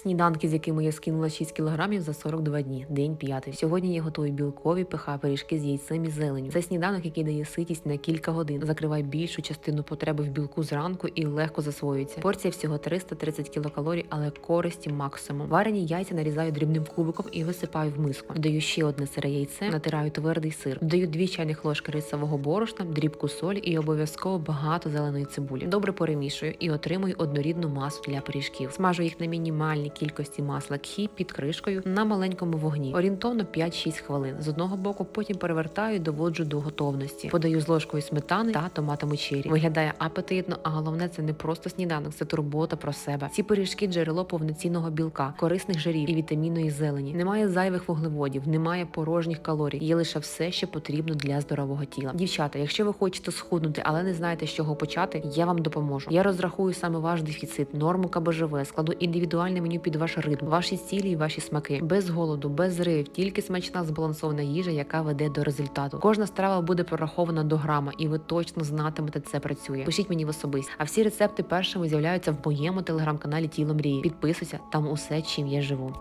Сніданки, з якими я скинула 6 кілограмів за 42 дні, день п'ятий. Сьогодні я готую білкові пх пиріжки з яйцем і зеленю. Це сніданок, який дає ситість на кілька годин, закриває більшу частину потреби в білку зранку і легко засвоюється. Порція всього 330 кілокалорій, але користі максимум. Варені яйця нарізаю дрібним кубиком і висипаю в миску. Додаю ще одне сире яйце, натираю твердий сир. Додаю 2 чайних ложки рисового борошна, дрібку солі і обов'язково багато зеленої цибулі. Добре перемішую і отримую однорідну масу для пиріжків. Смажу їх на мінімальній кількості масла кхі під кришкою на маленькому вогні. Орієнтовно 5-6 хвилин. З одного боку потім перевертаю і доводжу до готовності. Подаю з ложкою сметани та томатами чері. Виглядає апетитно, а головне це не просто сніданок, це турбота про себе. Ці пиріжки джерело повноцінного білка, корисних жирів і вітамінної зелені. Немає зайвих вуглеводів, немає порожніх калорій. Є лише все, що потрібно для здорового тіла. Дівчата, якщо ви хочете схуднути, але не знаєте, з чого почати, я вам допоможу. Я розрахую саме ваш дефіцит, норму КБЖВ, складу індивідуальне меню під ваш ритм, ваші цілі і ваші смаки. Без голоду, без зривів, тільки смачна збалансована їжа, яка веде до результату. Кожна страва буде прорахована до грама, і ви точно знатимете, це працює. Пишіть мені в особисті. А всі рецепти першими з'являються в моєму телеграм-каналі Тіло мрії. Підписуйся, там усе, чим я живу.